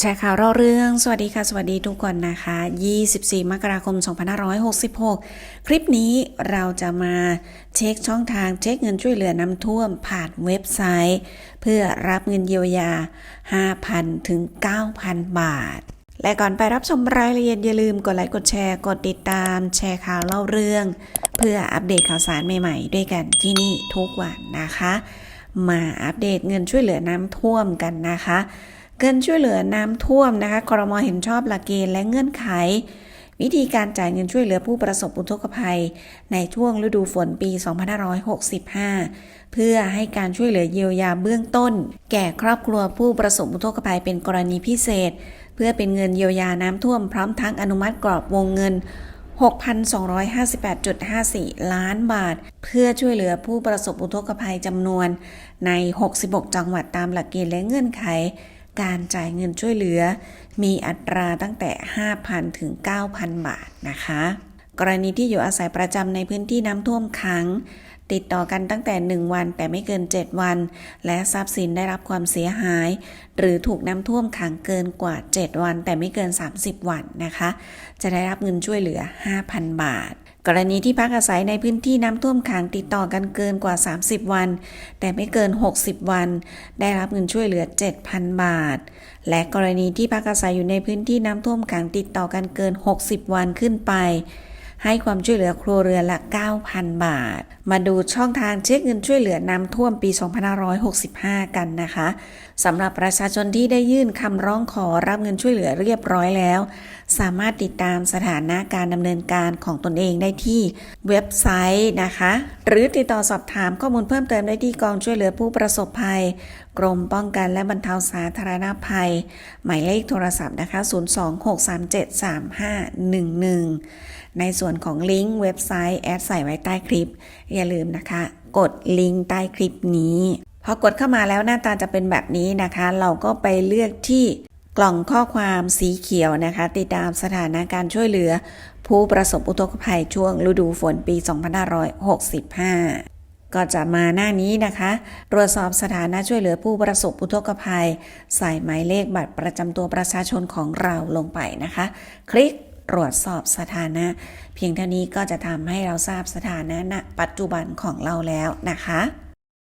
แชร์ข่าวเราเรื่อง สวัสดีค่ะ สวัสดีทุกคนนะคะ 24 มกราคม 2566 คลิปนี้เราจะมาเช็คช่องทางเช็คเงินช่วยเหลือน้ำท่วมผ่านเว็บไซต์ เพื่อรับเงินเยียวยา 5,000 ถึง 9,000 บาท และก่อนไปรับชมรายละเอียดอย่าลืมกดไลค์ กดแชร์ กดติดตาม แชร์ข่าวเล่าเรื่อง เพื่ออัปเดตข่าวสารใหม่ๆ ด้วยกันที่นี่ทุกวันนะคะ มาอัปเดตเงินช่วยเหลือน้ำท่วมกันนะคะ เงินช่วยเหลือน้ำท่วมนะคะครมเห็นชอบหลักเกณฑ์และเงื่อนไข วิธีการจ่ายเงินช่วยเหลือผู้ประสบอุทกภัย ในช่วงฤดูฝนปี 2565 เพื่อให้การช่วยเหลือเยียวยาเบื้องต้น แก่ครอบครัวผู้ประสบอุทกภัยเป็นกรณีพิเศษ เพื่อเป็นเงินเยียวยาน้ำท่วมพร้อมทั้งอนุมัติกรอบวงเงิน6,258.54 ล้านบาท เพื่อช่วยเหลือผู้ประสบอุทกภัยจำนวนใน 66 จังหวัดตามหลักเกณฑ์และเงื่อนไข การจ่ายเงินช่วยเหลือ มีอัตราตั้งแต่ 5,000 ถึง 9,000 บาทนะคะ กรณีที่อยู่อาศัยประจำในพื้นที่น้ำท่วมขังติดต่อกันตั้งแต่ 1 วันแต่ไม่เกิน 7 วัน และทรัพย์สินได้รับความเสียหาย หรือถูกน้ำท่วมขังเกินกว่า 7 วันแต่ไม่เกิน 30 วันนะคะ จะได้รับเงินช่วยเหลือ 5,000 บาท กรณีที่พักอาศัยในพื้นที่น้ำท่วมขังติดต่อกันเกินกว่า 30 วัน แต่ไม่เกิน 60 วัน ได้รับเงินช่วยเหลือ 7,000 บาท และกรณีที่พักอาศัยอยู่ในพื้นที่น้ำท่วมขังติดต่อกันเกิน 60 วันขึ้นไป ให้ความช่วยเหลือครัวเรือนละ 9,000 บาท มาดูช่องทางเช็คเงินช่วยเหลือน้ำท่วมปี 2565 กันนะคะสำหรับประชาชนที่ได้ยื่นคำร้องขอรับเงินช่วยเหลือเรียบร้อยแล้ว สามารถติดตามสถานะการดำเนินการของตนเองได้ที่เว็บไซต์นะคะ หรือติดต่อสอบถามข้อมูลเพิ่มเติมได้ที่กองช่วยเหลือผู้ประสบภัย กรมป้องกันและบรรเทาสาธารณภัย หมายเลขโทรศัพท์นะคะ 026373511 ในส่วนของลิงก์เว็บไซต์แอดใส่ไว้ใต้คลิป อย่าลืมนะคะ กดลิงก์ใต้คลิปนี้พอกดเข้ามาแล้วหน้าตาจะเป็นแบบนี้นะคะ เราก็ไปเลือกที่ กล่องข้อความสีเขียวนะคะ ติดตามสถานะการช่วยเหลือ ผู้ประสบอุทกภัยช่วงฤดูฝนปี 2565 ก็จะมาหน้านี้นะคะ ตรวจสอบสถานะช่วยเหลือผู้ประสบอุทกภัย ใส่หมายเลขบัตรประจำตัวประชาชนของเราลงไปนะคะ คลิกตรวจสอบสถานะ เพียงเท่านี้ก็จะทำให้เราทราบสถานะณปัจจุบันของเราแล้วนะคะ